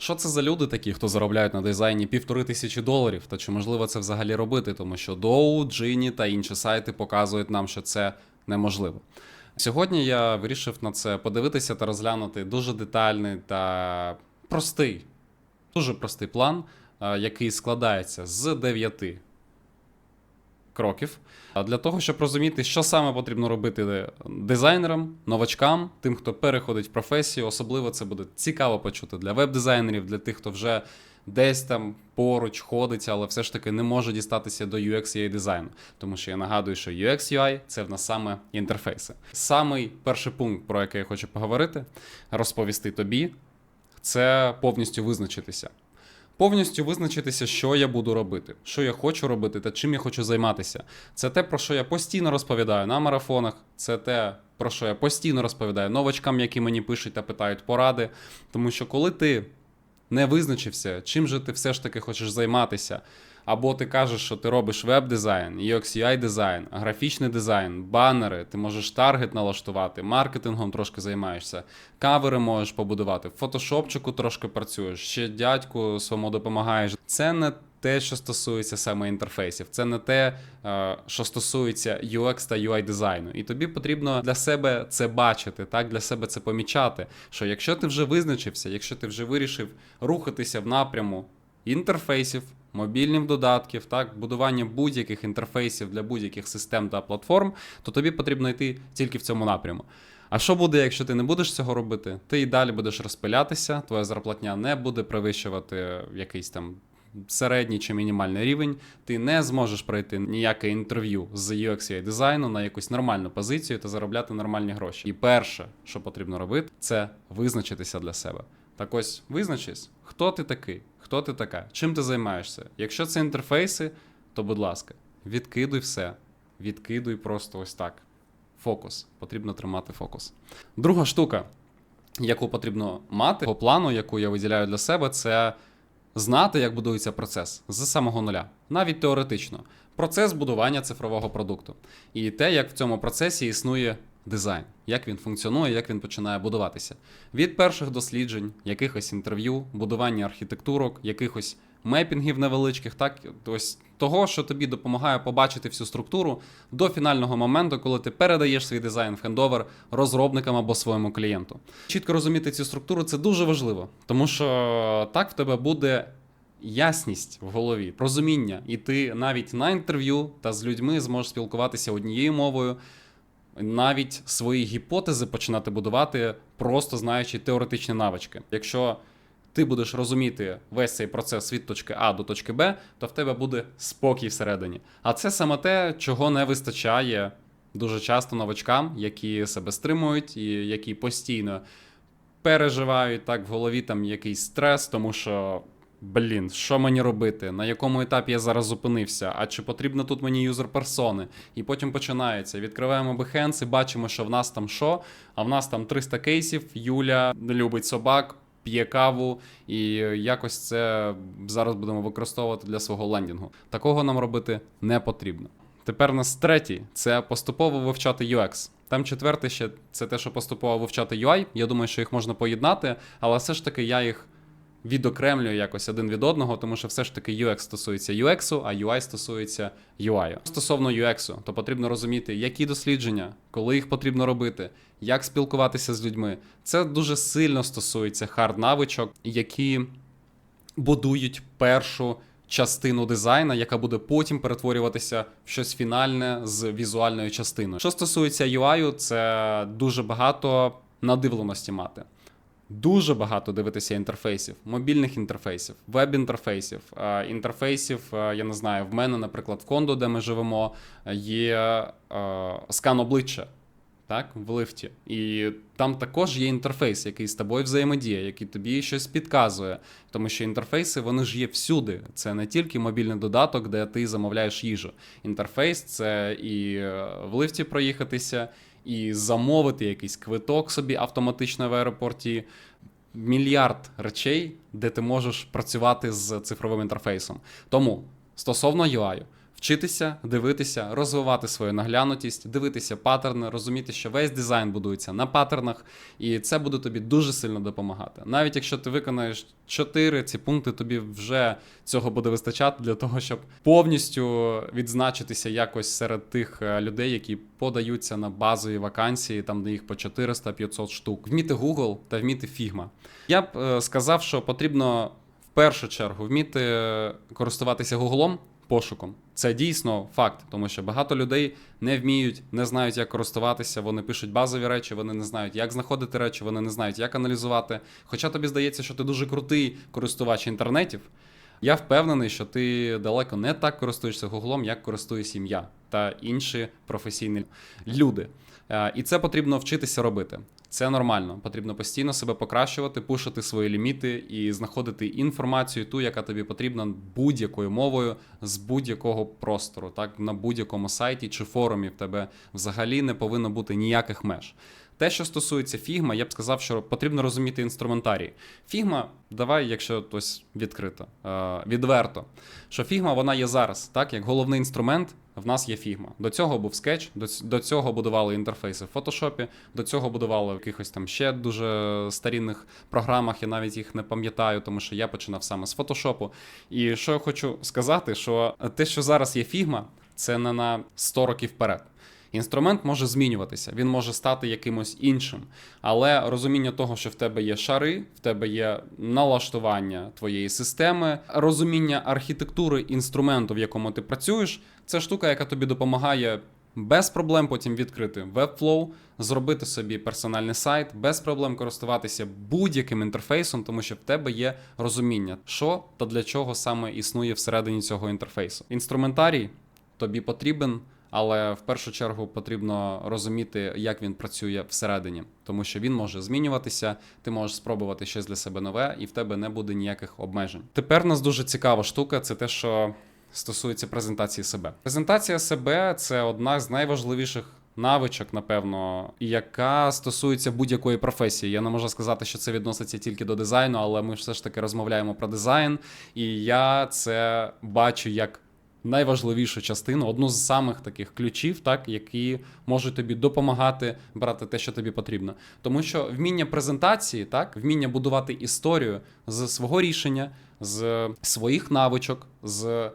Що це за люди такі, хто заробляють на дизайні півтори тисячі доларів? Та чи можливо це взагалі робити? Тому що Доу, Джині та інші сайти показують нам, що це неможливо. Сьогодні я вирішив на це подивитися та розглянути дуже детальний та простий, дуже простий план, е, який складається з дев'яти кроків. А Для того, щоб розуміти, що саме потрібно робити дизайнерам, новачкам, тим, хто переходить в професію, особливо це буде цікаво почути для веб-дизайнерів, для тих, хто вже десь там поруч ходить, але все ж таки не може дістатися до UX UI дизайну. Тому що я нагадую, що UX UI – це в нас саме інтерфейси. Самий перший пункт, про який я хочу поговорити, розповісти тобі, це повністю визначитися. Повністю визначитися, що я буду робити, що я хочу робити та чим я хочу займатися. Це те, про що я постійно розповідаю на марафонах, це те, про що я постійно розповідаю новачкам, які мені пишуть та питають поради. Тому що коли ти не визначився, чим же ти все ж таки хочеш займатися, або ти кажеш, що ти робиш веб-дизайн, UX UI дизайн, графічний дизайн, банери, ти можеш таргет налаштувати, маркетингом трошки займаєшся, кавери можеш побудувати, фотошопчику трошки працюєш, ще дядьку своєму допомагаєш. Це не те, що стосується саме інтерфейсів, це не те, е, що стосується UX та UI дизайну. І тобі потрібно для себе це бачити, так для себе це помічати. Що якщо ти вже визначився, якщо ти вже вирішив рухатися в напряму інтерфейсів, мобільних додатків, так, будування будь-яких інтерфейсів для будь-яких систем та платформ, то тобі потрібно йти тільки в цьому напряму. А що буде, якщо ти не будеш цього робити? Ти і далі будеш розпилятися, твоя зарплатня не буде перевищувати якийсь там середній чи мінімальний рівень, ти не зможеш пройти ніяке інтерв'ю з UX UI дизайну на якусь нормальну позицію та заробляти нормальні гроші. І перше, що потрібно робити, це визначитися для себе. Так ось визначись, хто ти такий, хто ти така, чим ти займаєшся. Якщо це інтерфейси, то будь ласка, відкидуй все, відкидуй просто ось так. Фокус. Потрібно тримати фокус. Друга штука, яку потрібно мати по плану, яку я виділяю для себе, це знати, як будується процес з самого нуля, навіть теоретично. Процес будування цифрового продукту. І те, як в цьому процесі існує дизайн, як він функціонує, як він починає будуватися. Від перших досліджень, якихось інтерв'ю, будування архітектурок, якихось мепінгів невеличких, так ось того, що тобі допомагає побачити всю структуру до фінального моменту, коли ти передаєш свій дизайн в хендовер розробникам або своєму клієнту. Чітко розуміти цю структуру це дуже важливо, тому що так в тебе буде. Ясність в голові, розуміння, і ти навіть на інтерв'ю та з людьми зможеш спілкуватися однією мовою, навіть свої гіпотези починати будувати, просто знаючи теоретичні навички. Якщо ти будеш розуміти весь цей процес від точки А до точки Б, то в тебе буде спокій всередині. А це саме те, чого не вистачає дуже часто новачкам, які себе стримують і які постійно переживають так в голові там якийсь стрес, тому що. Блін, що мені робити? На якому етапі я зараз зупинився? А чи потрібно тут мені юзер персони? І потім починається. Відкриваємо Behance і бачимо, що в нас там що? А в нас там 300 кейсів. Юля любить собак, п'є каву, і якось це зараз будемо використовувати для свого лендінгу. Такого нам робити не потрібно. Тепер нас третій це поступово вивчати UX. Там четвертий ще це те, що поступово вивчати UI. Я думаю, що їх можна поєднати, але все ж таки я їх відокремлюю якось один від одного, тому що все ж таки UX стосується UX, а UI стосується UI. Стосовно UX, то потрібно розуміти, які дослідження, коли їх потрібно робити, як спілкуватися з людьми. Це дуже сильно стосується хард навичок, які будують першу. Частину дизайна, яка буде потім перетворюватися в щось фінальне з візуальною частиною. Що стосується UI, це дуже багато надивленості мати. Дуже багато дивитися інтерфейсів, мобільних інтерфейсів, веб-інтерфейсів, е, інтерфейсів. е, Я не знаю, в мене, наприклад, в кондо, де ми живемо, є е, скан обличчя так, в лифті. І там також є інтерфейс, який з тобою взаємодіє, який тобі щось підказує. Тому що інтерфейси вони ж є всюди. Це не тільки мобільний додаток, де ти замовляєш їжу. Інтерфейс це і в лифті проїхатися і замовити якийсь квиток собі автоматично в аеропорті. Мільярд речей, де ти можеш працювати з цифровим інтерфейсом. Тому стосовно UI, Вчитися, дивитися, розвивати свою наглянутість, дивитися паттерни, розуміти, що весь дизайн будується на паттернах, і це буде тобі дуже сильно допомагати. Навіть якщо ти виконаєш 4 ці пункти, тобі вже цього буде вистачати для того, щоб повністю відзначитися якось серед тих е, людей, які подаються на базові вакансії, там де їх по 400-500 штук. Вміти Google та вміти Figma. Я б е, сказав, що потрібно в першу чергу вміти користуватися Гуглом пошуком. Це дійсно факт, тому що багато людей не вміють, не знають, як користуватися. Вони пишуть базові речі, вони не знають, як знаходити речі, вони не знають, як аналізувати. Хоча тобі здається, що ти дуже крутий користувач інтернетів. Я впевнений, що ти далеко не так користуєшся Гуглом, як користуюсь я та інші професійні люди. Е, І це потрібно вчитися робити. Це нормально. Потрібно постійно себе покращувати, пушити свої ліміти і знаходити інформацію, ту, яка тобі потрібна будь-якою мовою з будь-якого простору. Так на будь-якому сайті чи форумі в тебе взагалі не повинно бути ніяких меж. Те, що стосується фігма, я б сказав, що потрібно розуміти інструментарій. Фігма, давай, якщо ось відкрито, е, відверто, що фігма вона є зараз, так як головний інструмент. В нас є фігма. До цього був скетч, до, цього будували інтерфейси в фотошопі, до цього будували в якихось там ще дуже старінних програмах. Я навіть їх не пам'ятаю, тому що я починав саме з фотошопу. І що я хочу сказати, що те, що зараз є фігма, це не на 100 років вперед. Інструмент може змінюватися, він може стати якимось іншим. Але розуміння того, що в тебе є шари, в тебе є налаштування твоєї системи, розуміння архітектури інструменту, в якому ти працюєш, це штука, яка тобі допомагає без проблем потім відкрити Webflow, зробити собі персональний сайт, без проблем користуватися будь-яким інтерфейсом, тому що в тебе є розуміння, що та для чого саме існує всередині цього інтерфейсу. Інструментарій тобі потрібен. Але в першу чергу потрібно розуміти, як він працює всередині, тому що він може змінюватися, ти можеш спробувати щось для себе нове, і в тебе не буде ніяких обмежень. Тепер нас дуже цікава штука, це те, що стосується презентації себе. Презентація себе це одна з найважливіших. Навичок, напевно, яка стосується будь-якої професії. Я не можу сказати, що це відноситься тільки до дизайну, але ми все ж таки розмовляємо про дизайн, і я це бачу як найважливішу частину, одну з самих таких ключів, так, які можуть тобі допомагати брати те, що тобі потрібно. Тому що вміння презентації, так, вміння будувати історію з свого рішення, з своїх навичок, з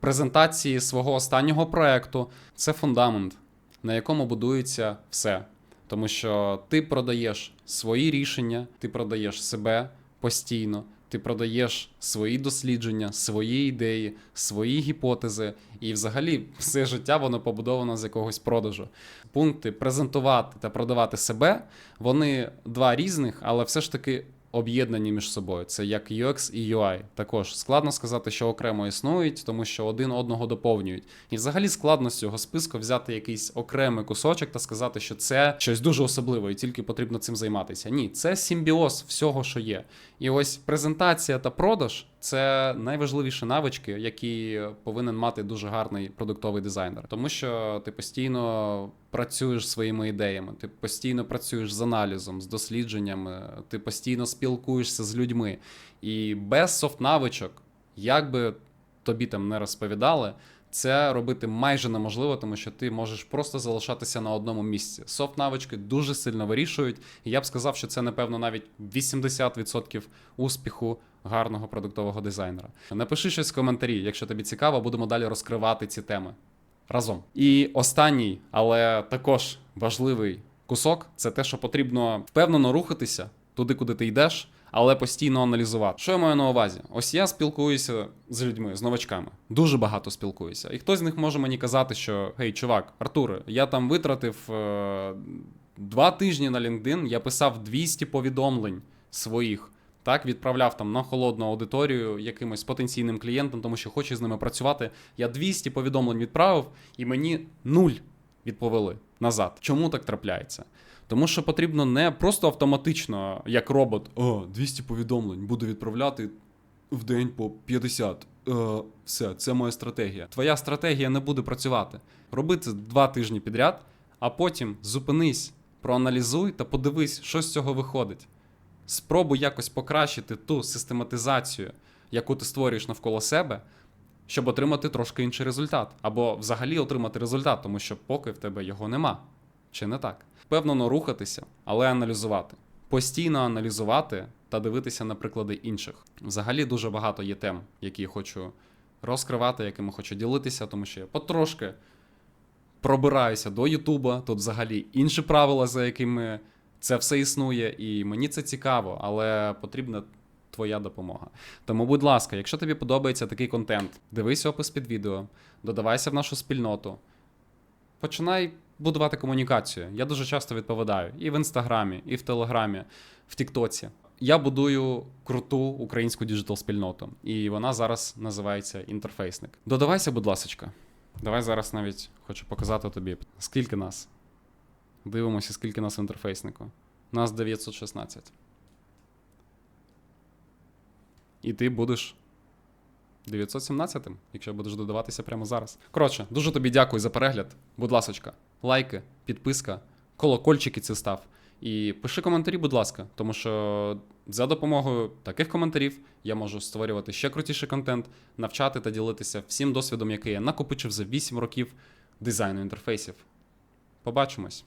презентації свого останнього проекту це фундамент, на якому будується все. Тому що ти продаєш свої рішення, ти продаєш себе постійно. Ти продаєш свої дослідження, свої ідеї, свої гіпотези, і взагалі все життя воно побудовано з якогось продажу. Пункти презентувати та продавати себе вони два різних, але все ж таки об'єднані між собою. Це як UX і UI. Також складно сказати, що окремо існують, тому що один одного доповнюють. І взагалі складно з цього списку взяти якийсь окремий кусочок та сказати, що це щось дуже особливе, і тільки потрібно цим займатися. Ні, це симбіоз всього, що є. І ось презентація та продаж це найважливіші навички, які повинен мати дуже гарний продуктовий дизайнер, тому що ти постійно працюєш своїми ідеями, ти постійно працюєш з аналізом, з дослідженнями, ти постійно спілкуєшся з людьми. І без софт-навичок, як би тобі там не розповідали. Це робити майже неможливо, тому що ти можеш просто залишатися на одному місці. Софт навички дуже сильно вирішують, і я б сказав, що це напевно навіть 80% успіху гарного продуктового дизайнера. Напиши щось в коментарі, якщо тобі цікаво, будемо далі розкривати ці теми разом. І останній, але також важливий кусок це те, що потрібно впевнено рухатися туди, куди ти йдеш, але постійно аналізувати. Що я маю на увазі? Ось я спілкуюся з людьми, з новачками. Дуже багато спілкуюся. І хтось з них може мені казати, що гей, чувак, Артуре, я там витратив е- два тижні на LinkedIn, я писав 200 повідомлень своїх. Так, відправляв там на холодну аудиторію якимось потенційним клієнтам, тому що хочу з ними працювати. Я 200 повідомлень відправив, і мені нуль відповіли назад. Чому так трапляється? Тому що потрібно не просто автоматично, як робот, о, 200 повідомлень буду відправляти в день по 50. Е, все, це моя стратегія. Твоя стратегія не буде працювати. Роби це два тижні підряд, а потім зупинись, проаналізуй та подивись, що з цього виходить. Спробуй якось покращити ту систематизацію, яку ти створюєш навколо себе, щоб отримати трошки інший результат, або взагалі отримати результат, тому що поки в тебе його нема. Чи не так? Впевнено рухатися, але аналізувати. Постійно аналізувати та дивитися на приклади інших. Взагалі дуже багато є тем, які я хочу розкривати, якими хочу ділитися, тому що я потрошки пробираюся до Ютуба. Тут взагалі інші правила, за якими це все існує, і мені це цікаво, але потрібна твоя допомога. Тому, будь ласка, якщо тобі подобається такий контент, дивись опис під відео, додавайся в нашу спільноту, починай будувати комунікацію. Я дуже часто відповідаю і в інстаграмі, і в телеграмі, в Тіктоці. Я будую круту українську діджитал спільноту, і вона зараз називається інтерфейсник. Додавайся, будь ласочка. Давай зараз навіть хочу показати тобі, скільки нас. Дивимося, скільки нас в інтерфейснику. Нас 916. І ти будеш 917, якщо будеш додаватися прямо зараз. Коротше, дуже тобі дякую за перегляд. Будь ласочка, лайки, підписка, колокольчики ці став. І пиши коментарі, будь ласка, тому що за допомогою таких коментарів я можу створювати ще крутіший контент, навчати та ділитися всім досвідом, який я накопичив за 8 років дизайну інтерфейсів. Побачимось!